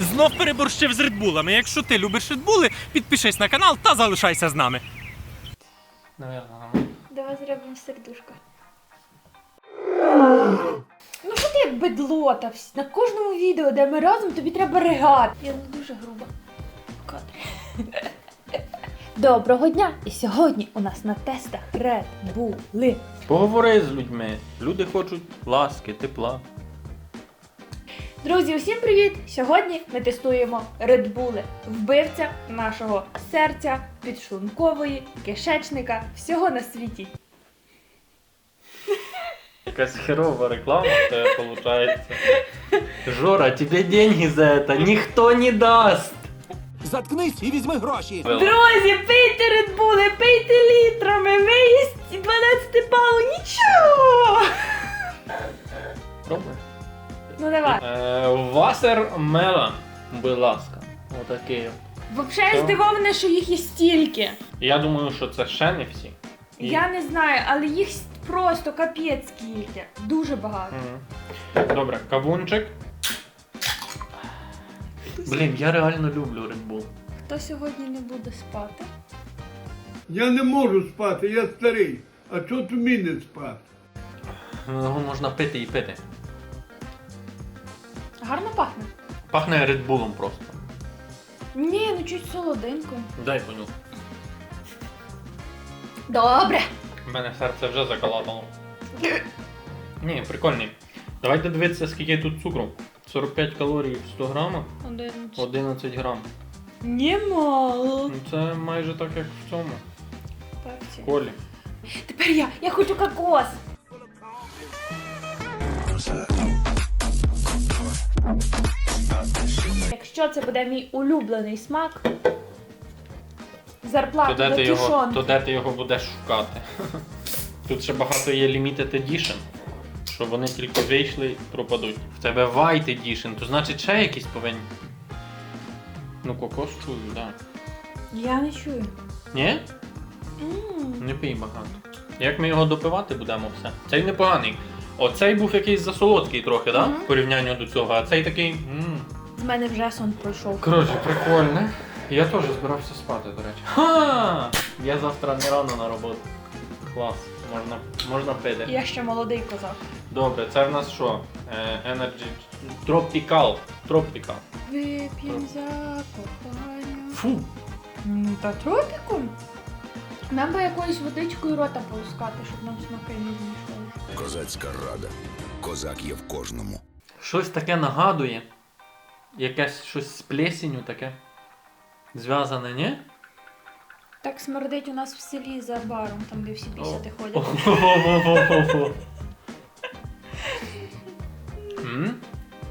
знов переборщив з редбулами. Якщо ти любиш редбули, підпишись на канал та залишайся з нами. Давай зробимо сердушко. Ну що ти як бедлота? На кожному відео, де ми разом, тобі треба ригати. Я не дуже груба. Доброго дня! І сьогодні у нас на тестах Red Bull. Поговори з людьми. Люди хочуть ласки, тепла. Друзі, усім привіт! Сьогодні ми тестуємо Red Bull. Вбивця нашого серця, підшлункової, кишечника, всього на світі. Якась херова реклама в тебе виходить. Жора, тебе деньги за это ніхто не даст. Заткнись і візьми гроші. Друзі, пийте Red Bull, пийте літрами, виїсть 12 балу, нічого! Пробуй. Ну давай. Е, Васермелон, будь ласка. Отакий. Взагалі я Що? здивована, що їх є стільки. Я думаю, що це ще не всі. І- Я не знаю, але їх с- просто капець скільки. Дуже багато. Мгм. Добре, кавунчик. Блін, я реально люблю Red Bull. Хто сьогодні не буде спати? Я не можу спати, я старий. А чого тобі не спати? Його можна пити і пити. Гарно пахне. Пахне Red Bullом просто. Ні, ну чуть солоденько. Дай понюх. Добре. У мене серце вже заколотало. Ні, прикольний. Давайте дивитися, скільки тут цукру. 45 калорій в 100 грамах, 11 грам. Немало. Ну це майже так, як в цьому Пепсі. колі. Тепер я. Я хочу кокос. Якщо це буде мій улюблений смак, То де, за ти його, тішон. то де ти його будеш шукати? Тут ще багато є limited edition, що вони тільки вийшли і пропадуть. В тебе white edition, то значить ще якісь повинні. Ну, кокос чую, так. Да. Я не чую. Ні? М. Не пий багато. Як ми його допивати будемо все? Цей непоганий. Оцей був якийсь засолодкий трохи, да? В порівнянні до цього, а цей такий. м В мене вже сон пройшов. Коротше, прикольне. Я теж збирався спати, до речі. Ха! Я завтра не рано на роботу. Клас. Можна, можна пити. Я ще молодий козак. Добре, це в нас що? Е, Energy Tropical. Tropical. Вип'єм за кохання. Фу. Та тропіком. Нам би якоюсь водичкою рота полускати, щоб нам смаки не змішали. Козацька рада. Козак є в кожному. Щось таке нагадує. Якесь щось з плесенью таке. Зв'язане, ні? Так смердить у нас в селі за баром, там де всі пісяти ходять.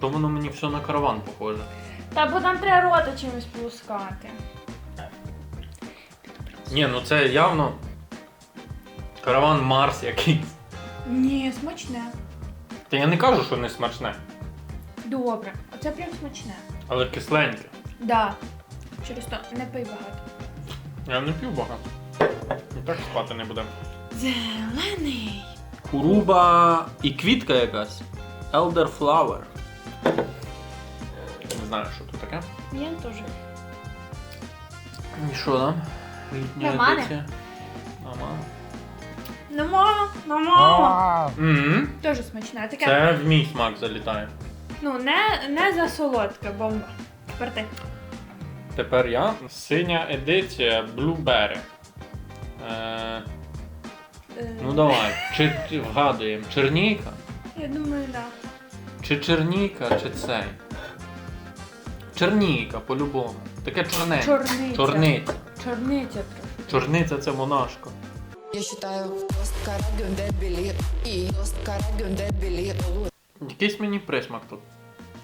То воно мені все на караван похоже. Та бо нам треба рота чимось полускати. Ні, ну це явно караван Марс якийсь. Ні, смачне. Та я не кажу, що не смачне, Добре, оце прям смачне. але кисленьке. Да. Через то не пий багато. Я не п'ю багато. І так спати не будемо. Зелений. Хуруба і квітка якась. Elderflower. Не знаю, що це таке. Я теж. І що там? Літня Нормально. едиція. Нормально. Ну мама, ну мама. Мгм. Теж смачне. Таке, Це в мій смак залітає. ну не, не за солодке, бомба. Тепер ти. Тепер я. Синя едиція Blueberry. Е, Е, ну давай. Чи чи вгадуємо? Черніка? Я думаю, да. Чи черніка, чи цей? Черніка, по-любому. Таке чорне. Чорниця. Чорниця. Чорниця. Чорниця це монашка. Я Гюндебілі і. Якийсь мені присмак тут.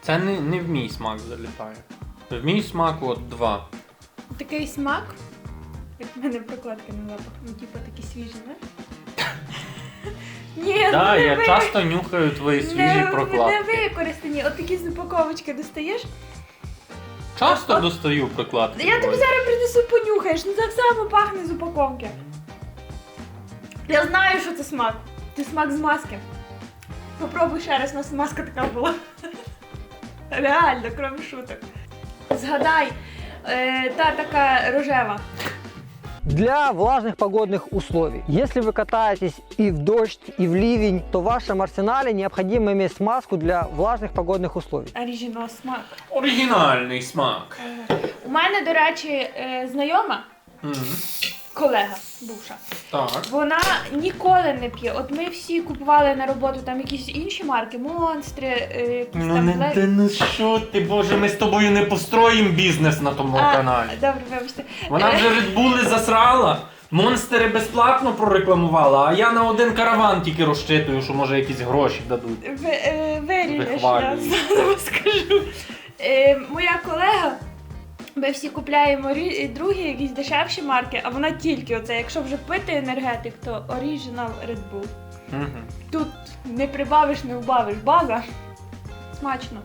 Це не, не в мій смак залітає. В мій смак от два. Такий смак, як в мене прокладка на лапах. Ну, типу такі свіжі, не? Ні, Так, ну, не я ви- часто нюхаю твої свіжі не, прокладки. Не використані. От такі з упаковочки достаєш. Часто достаю прокладки. Я тобі зараз принесу понюхаєш, ну так само пахне з упаковки. Я знаю, що це смак. Це смак з маски. Попробуй ще раз, у нас маска така була. Реально, крім шуток. Згадай, е, та така рожева Для влажных погодных условий. Если вы катаетесь и в дождь, и в ливень, то в вашем арсенале необходимо иметь смазку для влажных погодных условий. Оригінал смак. Оригінальний смак. У мене, до речі, е, знайома, Мгм. колега бувша. Так. Вона ніколи не п'є. От ми всі купували на роботу там якісь інші марки, монстри, е, якісь Ну там не ти ну що ти, боже, ми з тобою не построїмо бізнес на тому А, каналі. Добре, вибачте. Вона Е, вже Редбули засрала. Монстери безплатно прорекламувала, а я на один караван тільки розчитую, що може якісь гроші дадуть. Ви, е, виріжеш, я Вихвалюю. скажу. Е, моя колега, ми всі купляємо другі якісь дешевші марки, а вона тільки оце. Якщо вже пити енергетик, то Original Red Bull. Угу. Тут не прибавиш, не убавиш. База. Смачно.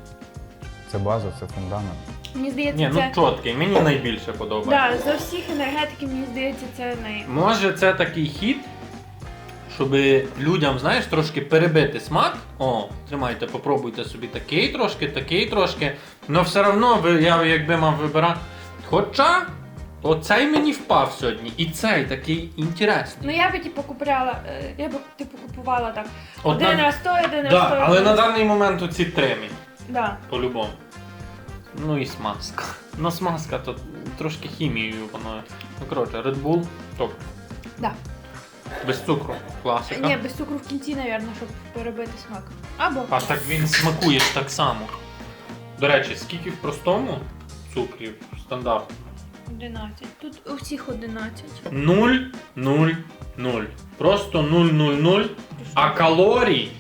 Це база, це фундамент. Мені здається, Ні, це. ну чіткий, мені найбільше подобається. Да, з усіх енергетиків, мені здається, це най... Може це такий хід, щоб людям, знаєш, трошки перебити смак. О, тримайте, попробуйте собі такий трошки, такий трошки. Но все одно я якби мав вибирати. Хоча оцей мені впав сьогодні, і цей такий інтересний. Ну я би типу купувала, е, я би типу купувала так. От один на- раз той, один раз Да, той. але на даний момент оці три мені, Да. по-любому. Ну і смазка. Ну смазка то трошки хімією воно. Ну коротше, Red Bull топ. Да. Без цукру. Класика. Ні, без цукру в кінці, напевно, щоб перебити смак. Або А так він смакує ж так само. До речі, скільки в простому цукрів стандарт? 11. Тут у всіх 11. 0, 0, 0. Просто 0, 0, 0. А калорій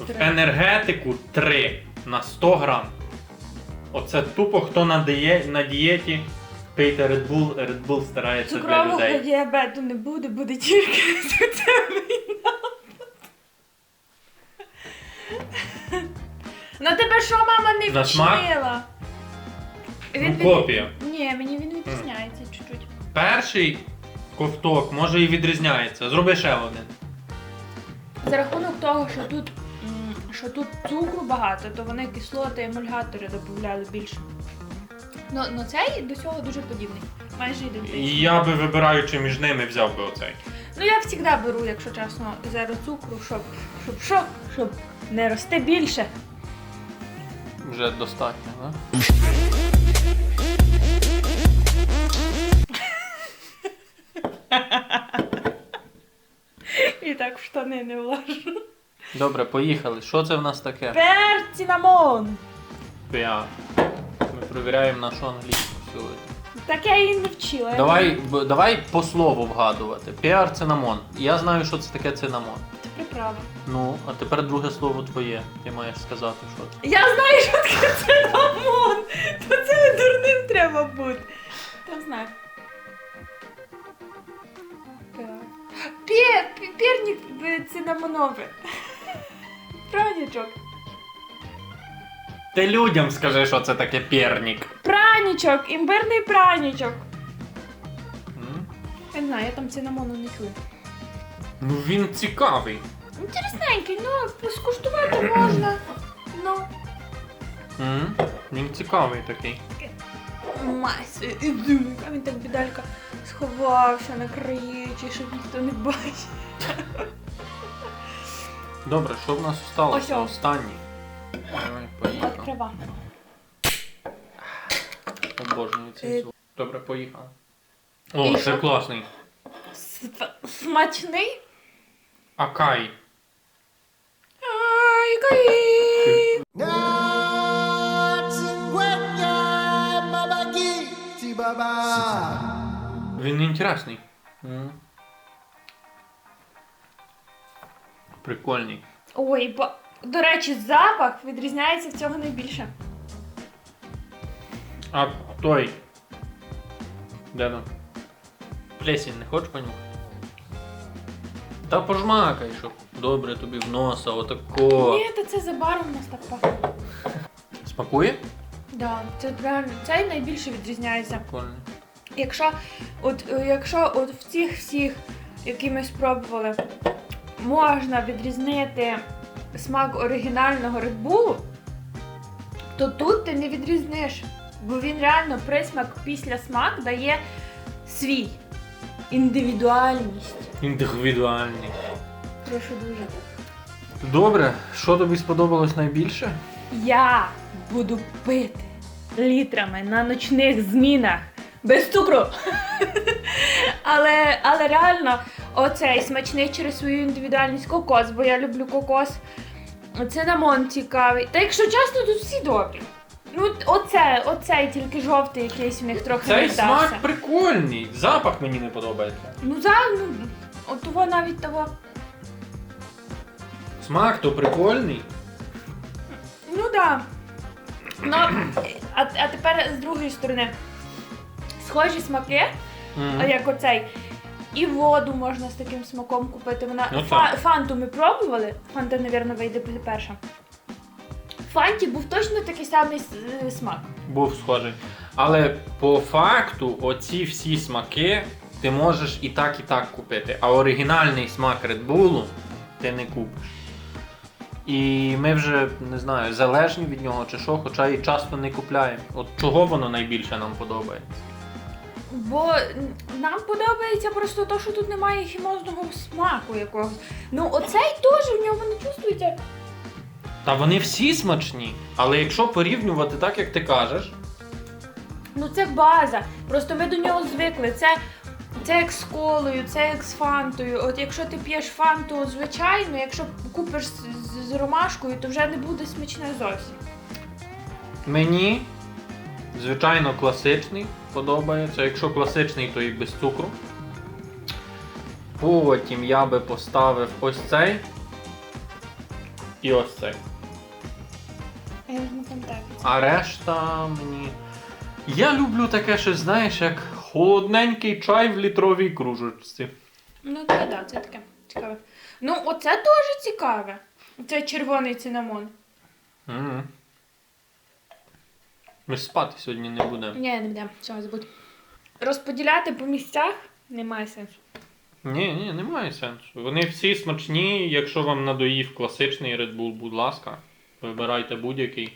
в Три. енергетику 3 на 100 грам. Оце тупо хто на, діє, на дієті. Пийте Red Bull, Red Bull старається для Цукрового людей. діабету не буде, буде тільки серцевий напад. Ну тебе що мама не На смак? вчила? Ну, копія. Ні, мені він відрізняється чуть-чуть. Перший ковток може і відрізняється. Зроби ще один. За рахунок того, що тут, м, що тут цукру багато, то вони кислоти, емульгатори додавали більше. Ну, ну цей до цього дуже подібний. Майже ідентичний. І я би вибираючи між ними взяв би оцей. Ну я завжди беру, якщо чесно, зеро цукру, щоб, щоб що? Щоб не рости більше. Вже достатньо, так? І так в штани не влажу. Добре, поїхали. Що це в нас таке? Перцінамон! Я. Перевіряємо нашу англійську сьогодні. Так я її не вчила. я Давай, не- б- давай по слову вгадувати. Піар цинамон. Я знаю, що це таке цинамон. Це приправа. Ну, а тепер друге слово твоє. Ти маєш сказати, що це. Я знаю, що таке цинамон! То це дурним треба бути. Там знак. Пірник е, цинамоновий. Пранічок. Ти людям скажи, що це таке пернік. Пранічок, імбирний пранічок. М? Я не знаю, я там цинамону не чую. Ну він цікавий. Інтересненький, ну скуштувати можна. Ну. М? Він цікавий такий. Мась, ізюмик. А він так бідалька сховався на краєчі, щоб ніхто не бачив. Добре, що в нас сталося? Ось. Останній. Давай, поїхали. Обожнюю Е. цей звук. Добре, поїхали. І О, це що? класний. Смачний? Акай. Ай, кай. Він інтересний. Прикольний. Ой, бо... До речі, запах відрізняється в цього найбільше. А той. Де там? Плесінь не хочеш понюхати? Та пожмакай, щоб добре тобі в носа, отако. Ні, то це за баром у нас так пахне. Смакує? Да, це реально цей найбільше відрізняється. Прикольно. Якщо от, е, якщо от в цих всіх, які ми спробували, можна відрізнити смак оригінального Red Bull, то тут ти не відрізниш. Бо він реально присмак після смак дає свій індивідуальність. Індивідуальний. Прошу дуже. Добре, що тобі сподобалось найбільше? Я буду пити літрами на ночних змінах без цукру. але, але реально, оцей смачний через свою індивідуальність кокос, бо я люблю кокос. Цинамон цікавий. Та якщо чесно, тут всі добрі. Ну, оце, оцей тільки жовтий якийсь в них трохи Цей не вдався. смак прикольний. Запах мені не подобається. Ну, за, ну, от того навіть того. Смак то прикольний. Ну да. Ну, а, а тепер з другої сторони. Схожі смаки, Мгм. як оцей. І воду можна з таким смаком купити. Вона Ну, Фа- фанту ми пробували. Фанта, мабуть, вийде перша. Фанті був точно такий самий е, смак. Був схожий. Але по факту, оці всі смаки ти можеш і так, і так купити. А оригінальний смак Red Bull ти не купиш. І ми вже не знаю, залежні від нього чи що, хоча і часто не купляємо. От чого воно найбільше нам подобається? Бо нам подобається просто те, що тут немає хімозного смаку якогось. Ну, оцей теж в ньому не чувствується. Та вони всі смачні. Але якщо порівнювати так, як ти кажеш, Ну це база. Просто ми до нього звикли. Це, це як з колою, це як з фантою. От якщо ти п'єш фанту звичайно, якщо купиш з, з, з ромашкою, то вже не буде смачне зовсім. Мені, звичайно, класичний подобається. Якщо класичний, то і без цукру. Потім я би поставив ось цей. І ось цей. А решта мені. Я люблю таке щось, знаєш, як холодненький чай в літровій кружечці. Ну так, так, це таке цікаве. Ну, оце теж цікаве. Це червоний цинамон. Мгм. Ми ж спати сьогодні не будемо. Ні, не будемо, все, забудь. Розподіляти по місцях немає сенсу. Ні, ні, немає сенсу. Вони всі смачні. Якщо вам надоїв класичний Red Bull, будь ласка, вибирайте будь-який.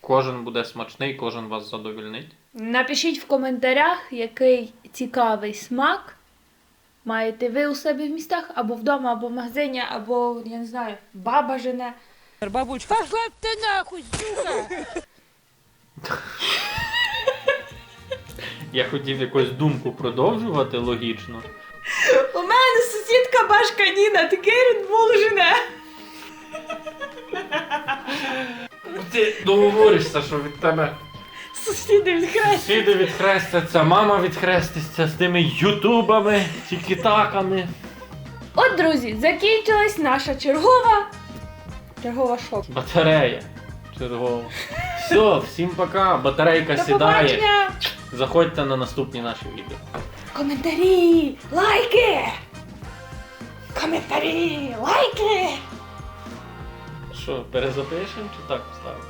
Кожен буде смачний, кожен вас задовільнить. Напишіть в коментарях, який цікавий смак маєте ви у себе в містах, або вдома, або в магазині, або, я не знаю, баба жене. Я хотів якусь думку продовжувати логічно. У мене сусідка башка Ніна, такий редбул жене. Ти договоришся, що від тебе Сусіди відхрестять. сусіди відхрестяться, мама відхреститься з тими ютубами, тікітаками. От, друзі, закінчилась наша чергова. Чергова шоп. Батарея. Чергово. Все, всім пока. Батарейка До сідає. побачення! Заходьте на наступні наші відео. Коментарі! Лайки! Коментарі! Лайки! Що, перезапишемо чи так поставимо?